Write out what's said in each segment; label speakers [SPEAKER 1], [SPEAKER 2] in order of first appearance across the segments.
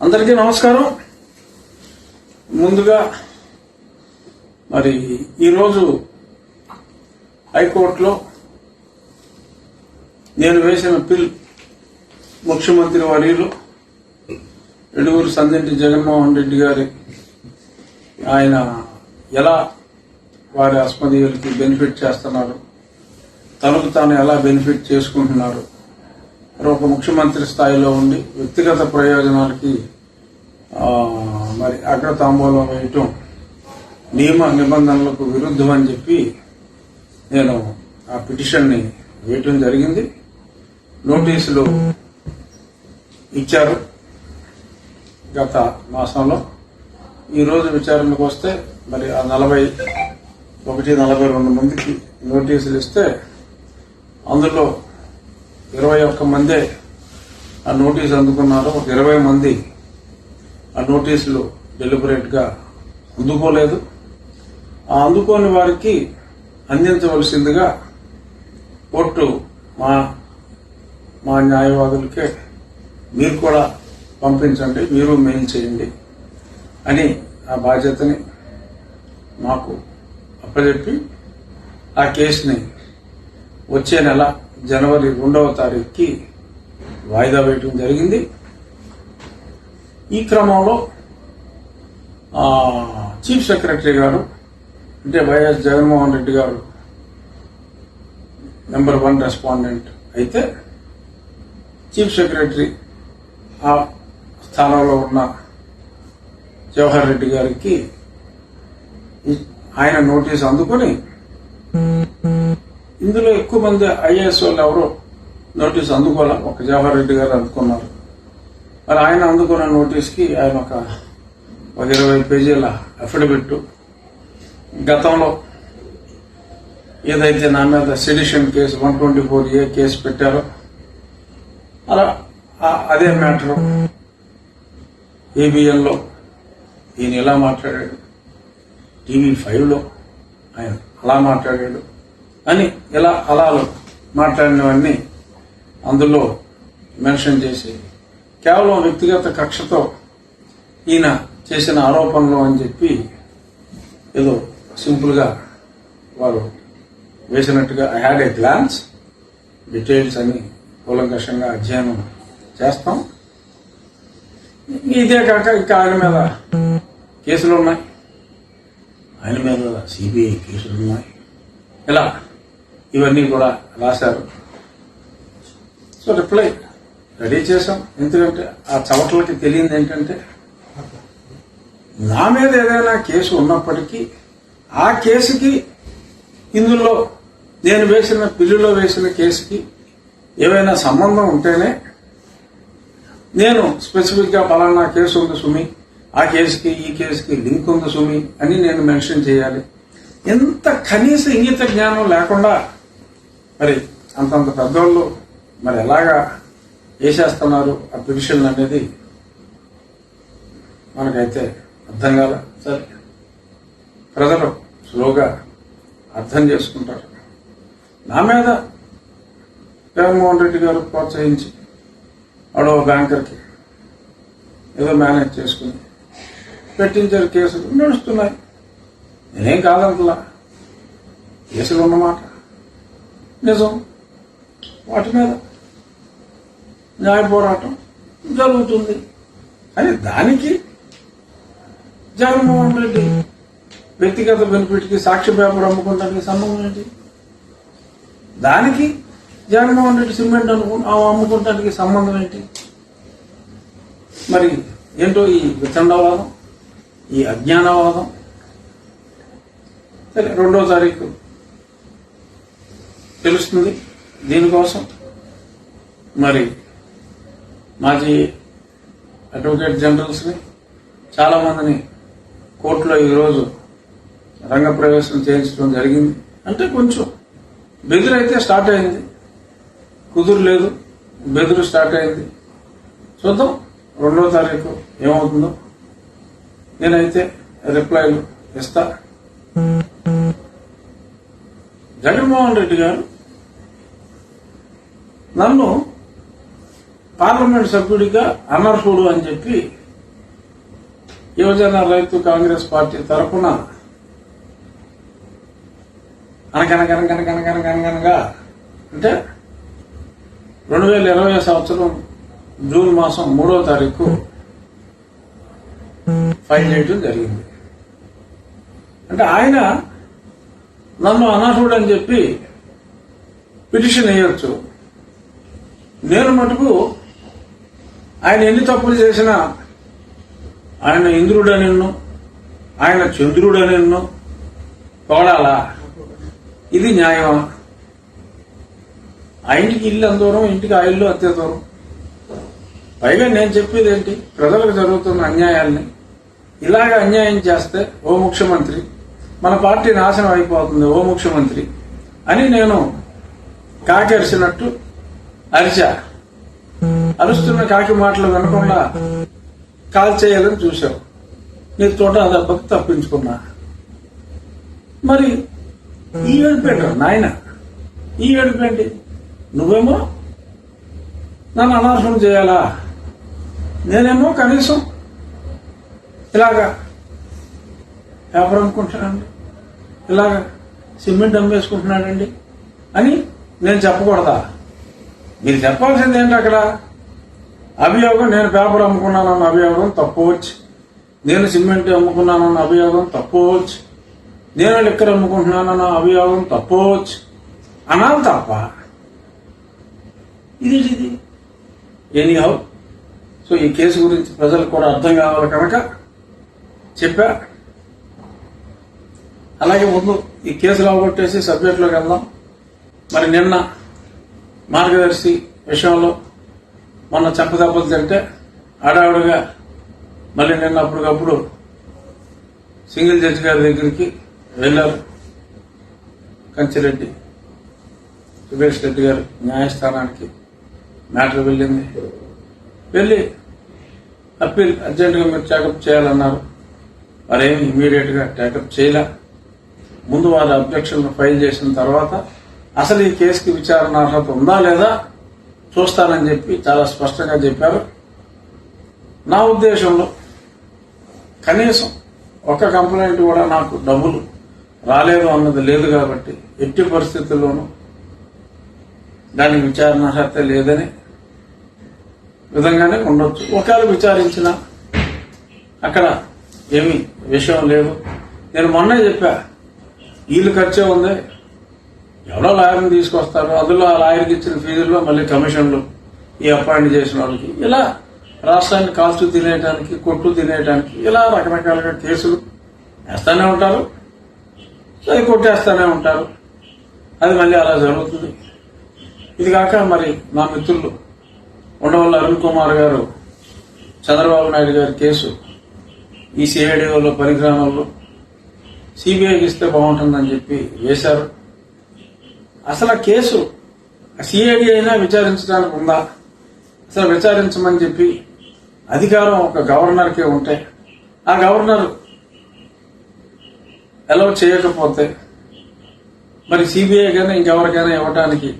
[SPEAKER 1] అందరికీ నమస్కారం. ముందుగా మరి ఈరోజు హైకోర్టులో నేను వేసిన పిల్ ముఖ్యమంత్రి వర్యులు ఎడుగురు సందెంటి జగన్మోహన్ రెడ్డి గారి ఆయన ఎలా వారి ఆస్పత్రులకి బెనిఫిట్ చేస్తున్నారు తనకు తాను ఎలా బెనిఫిట్ చేసుకుంటున్నారు మరి ఒక ముఖ్యమంత్రి స్థాయిలో ఉండి వ్యక్తిగత ప్రయోజనాలకి మరి అగ్రతాంబూలం వేయటం నియమ నిబంధనలకు విరుద్ధం అని చెప్పి నేను ఆ పిటిషన్ని వేయటం జరిగింది. నోటీసులు ఇచ్చారు గత మాసంలో. ఈరోజు విచారణకు వస్తే మరి ఆ నలభై ఒకటి నలభై రెండు మందికి నోటీసులు ఇస్తే అందులో ఇరవై ఒక్క మందే ఆ నోటీసు అందుకున్నారు ఒక ఇరవై మంది ఆ నోటీసులు డెలిబరేట్గా అందుకోలేదు. ఆ అందుకోని వారికి అందించవలసిందిగా కోర్టు మా మా న్యాయవాదులకే మీరు కూడా పంపించండి మీరు మెయిల్ చేయండి అని ఆ బాధ్యతని మాకు అప్పచెప్పి ఆ కేసుని వచ్చే నెల జనవరి రెండవ తారీఖుకి వాయిదా వేయటం జరిగింది. ఈ క్రమంలో చీఫ్ సెక్రటరీ గారు అంటే వైఎస్ జగన్మోహన్ రెడ్డి గారు నెంబర్ వన్ రెస్పాండెంట్ అయితే చీఫ్ సెక్రటరీ ఆ స్థానంలో ఉన్న జవహర్ రెడ్డి గారికి ఆయన నోటీస్ అందుకొని ఇందులో ఎక్కువ మంది ఐఏఎస్ వాళ్ళు ఎవరు నోటీస్ అందుకోలే ఒక జవహర్ రెడ్డి గారు అందుకున్నారు. మరి ఆయన అందుకున్న నోటీస్కి ఆయన ఒక ఒక ఇరవై పేజీల అఫిడవిట్ గతంలో ఏదైతే నా మీద sedition case one twenty four A case పెట్టారో అలా అదే మ్యాటర్ ఏబిఎన్లో ఈయన ఇలా మాట్లాడాడు. టీవీ ఫైవ్లో ఆయన అలా మాట్లాడాడు. అని ఇలా అలాలు మాట్లాడినవన్నీ అందులో మెన్షన్ చేసి కేవలం వ్యక్తిగత కక్షతో ఈయన చేసిన ఆరోపణలు అని చెప్పి ఏదో సింపుల్గా వారు వేసినట్టుగా I had a glance details అని కూలంకషంగా అధ్యయనం చేస్తాం. ఇదే కాక ఇంకా ఆయన మీద కేసులు ఉన్నాయి. ఆయన మీద సిబిఐ కేసులు ఉన్నాయి. ఇలా ఇవన్నీ కూడా రాశారు. సో రిప్లై రెడీ చేశాం. ఎందుకంటే ఆ చవట్లకి తెలియంది ఏంటంటే నా మీద ఏదైనా కేసు ఉన్నప్పటికీ ఆ కేసుకి ఇందులో నేను వేసిన బిల్లులో వేసిన కేసుకి ఏవైనా సంబంధం ఉంటేనే నేను స్పెసిఫిక్గా పలానా కేసు ఉంది సుమి ఆ కేసుకి ఈ కేసుకి లింక్ ఉంది సుమి అని నేను మెన్షన్ చేయాలి. ఎంత కనీస ఇంగిత జ్ఞానం లేకుండా మరి అంతంత పెద్దోళ్ళు మరి ఎలాగా వేసేస్తున్నారు ఆ పిటిషన్ అనేది మనకైతే అర్థం కాల. సరే. ప్రజలు స్లోగా అర్థం చేసుకుంటారు. నా మీద జగన్మోహన్ రెడ్డి గారు ప్రోత్సహించి ఓ బ్యాంకర్కి ఏదో మేనేజ్ చేసుకుని పెట్టించారు కేసులు నడుస్తున్నాయి. నేనేం కాదంటలా కేసులు ఉన్నమాట నిజం. వాటి మీద న్యాయ పోరాటం జరుగుతుంది. అని దానికి జగన్మోహన్ రెడ్డి వ్యక్తిగత బెనిఫిట్కి సాక్షి పేపర్ అమ్ముకోవడానికి సంబంధం ఏంటి? దానికి జగన్మోహన్ రెడ్డి సిమెంట్ అనుకు అమ్ముకోవడానికి సంబంధం ఏంటి? మరి ఏంటో ఈ వితండవాదం ఈ అజ్ఞానవాదం? సరే రెండో తారీఖు తెలుస్తుంది. దీనికోసం మరి మాజీ అడ్వకేట్ జనరల్స్ని చాలామందిని కోర్టులో ఈరోజు రంగప్రవేశం చేయించడం జరిగింది. అంటే కొంచెం బెదిరైతే స్టార్ట్ అయింది. కుదురు లేదు బెదురు స్టార్ట్ అయింది. చూద్దాం రెండో తారీఖు ఏమవుతుందో. నేనైతే రిప్లైలు ఇస్తా. జగన్మోహన్ రెడ్డి గారు నన్ను పార్లమెంట్ సభ్యుడిగా అనర్హుడు అని చెప్పి యువజన రైతు కాంగ్రెస్ పార్టీ తరఫున అనగనగనగనగనగనగనగా అంటే రెండు వేల ఇరవై సంవత్సరం జూన్ మాసం మూడో తారీఖు ఫైల్ చేయడం జరిగింది. అంటే ఆయన నన్ను అనర్హుడు అని చెప్పి పిటిషన్ వేయొచ్చు. నేను మటుకు ఆయన ఎన్ని తప్పులు చేసినా ఆయన ఇంద్రుడని నిన్ను ఆయన చంద్రుడని నిన్ను తోడాలా? ఇది న్యాయమా? ఆ ఇంటికి ఇల్లు అంత దూరం? ఇంటికి ఆ ఇల్లు అత్తే దూరం. పైగా నేను చెప్పేది ఏంటి ప్రజలకు జరుగుతున్న అన్యాయాల్ని ఇలాగ అన్యాయం చేస్తే ఓ ముఖ్యమంత్రి మన పార్టీ నాశనం అయిపోతుంది ఓ ముఖ్యమంత్రి అని నేను కాకరిసినట్టు అరిచా. అరుస్తున్న కాకి మాటలు వినకుండా కాల్ చేయాలని చూశావు. నీ తోట దెబ్బకు తప్పించుకున్నా. మరి ఈ ఏడుపేట నాయన? ఈ ఏడుపేంటి? నువ్వేమో నన్ను అనర్హం చేయాలా? నేనేమో కనీసం ఇలాగా పేపర్ అమ్ముకుంటున్నానండి ఇలా సిమెంట్ అమ్మేసుకుంటున్నానండి. అని నేను చెప్పకూడదా? మీరు చెప్పాల్సింది ఏంటి అక్కడ? అభియోగం నేను పేపర్ అమ్ముకున్నానన్న అభియోగం తప్పవచ్చు నేను సిమెంట్ అమ్ముకున్నానన్న అభియోగం తప్పవచ్చు నేను లిక్కర్ అమ్ముకుంటున్నానన్న అభియోగం తప్పవచ్చు అనాలి తప్ప. ఇది ఇది? ఎనీహౌ సో ఈ కేసు గురించి ప్రజలకు కూడా అర్థం కావాలి కనుక చెప్పా. అలాగే ముందు ఈ కేసు అవగొట్టేసి సబ్జెక్టులోకి వెళ్దాం. మరి నిన్న మార్గదర్శి విషయంలో మొన్న చెప్పదెబ్బలు తింటే ఆడావిడగా మళ్ళీ నిన్న అప్పటికప్పుడు సింగిల్ జడ్జి గారి దగ్గరికి వెళ్ళారు. కంచిరెడ్డి సురేష్ రెడ్డి గారు న్యాయస్థానానికి మ్యాటర్ వెళ్ళింది. వెళ్ళి అప్పీల్ అర్జెంటుగా మీరు టేకప్ చేయాలన్నారు. వారేమి ఇమీడియట్గా టేకప్ చేయలే. ముందు వారి అబ్జెక్షన్లు ఫైల్ చేసిన తర్వాత అసలు ఈ కేసుకి విచారణ అర్హత ఉందా లేదా చూస్తానని చెప్పి చాలా స్పష్టంగా చెప్పారు. నా ఉద్దేశంలో కనీసం ఒక కంప్లైంట్ కూడా నాకు డబ్బులు రాలేదు అన్నది లేదు కాబట్టి ఎట్టి పరిస్థితుల్లోనూ దానికి విచారణ అర్హత లేదని విధంగానే ఉండొచ్చు. ఒకవేళ విచారించిన అక్కడ ఏమి విషయం లేదు. నేను మొన్నే చెప్పా వీళ్ళు ఖర్చే ఉంది. ఎవరో లాయర్ని తీసుకొస్తారు. అందులో ఆ లాయర్కి ఇచ్చిన ఫీజుల్లో మళ్ళీ కమిషన్లు ఈ అపాయింట్ చేసిన వాళ్ళకి. ఇలా రాష్ట్రాన్ని కాల్చు తినేయడానికి కొట్టు తినేయడానికి ఇలా రకరకాలుగా కేసులు వేస్తానే ఉంటారు. అది కొట్టేస్తానే ఉంటారు. అది మళ్ళీ అలా జరుగుతుంది. ఇది కాక మరి నా మిత్రులు ఉండవల్ల అరుణ్ కుమార్ గారు చంద్రబాబు నాయుడు గారి కేసు ఈ సిఐడిఓలో పరిగ్రామంలో సిబిఐకి ఇస్తే బాగుంటుందని చెప్పి వేశారు అసలు ఆ కేసు సిఐడి అయినా విచారించడానికి ఉందా? అసలు విచారించమని చెప్పి అధికారం ఒక గవర్నర్కే ఉంటే ఆ గవర్నర్ అలౌ చేయకపోతే మరి సిబిఐ కానీ ఇంకెవరికైనా ఇవ్వడానికి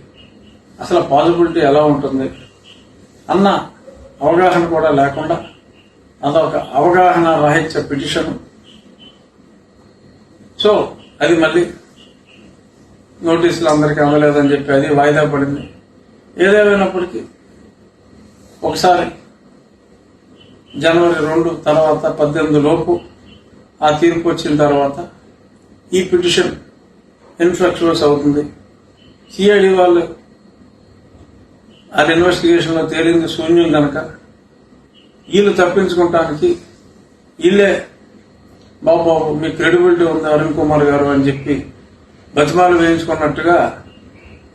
[SPEAKER 1] అసలు పాసిబిలిటీ ఎలా ఉంటుంది? అన్న అవగాహన కూడా లేకుండా అదొక అవగాహన రాహిత్య పిటిషన్ సో అది మళ్ళీ నోటీసులు అందరికీ అవ్వలేదని చెప్పి అది వాయిదా పడింది. ఏదేమైనప్పటికీ ఒకసారి జనవరి రెండు తర్వాత పద్దెనిమిది లోపు ఆ తీర్పు వచ్చిన తర్వాత ఈ పిటిషన్ ఇన్ఫ్లక్చువల్స్ అవుతుంది. సిఐడి వాళ్ళు ఆ ఇన్వెస్టిగేషన్లో తేలింది శూన్యం కనుక వీళ్ళు తప్పించుకోవటానికి వీళ్ళే బాబు మీ క్రెడిబిలిటీ ఉంది అరుణ్ కుమార్ గారు అని చెప్పి బతిమాలు వేయించుకున్నట్టుగా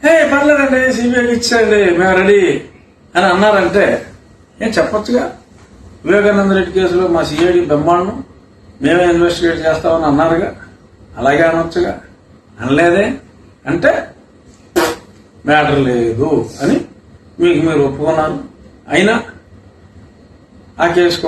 [SPEAKER 1] హే పర్లేదండి సిబిఐకి ఇచ్చేయండి మేము రెడీ అని అన్నారంటే ఏం చెప్పొచ్చుగా? వివేకానంద రెడ్డి కేసులో మా సిఐడి బ్రహ్మాండం మేమే ఇన్వెస్టిగేట్ చేస్తామని అన్నారుగా. అలాగే అనొచ్చుగా. అనలేదే? అంటే మ్యాటర్ లేదు అని మీకు మీరు ఒప్పుకున్నారు. అయినా ఆ కేసు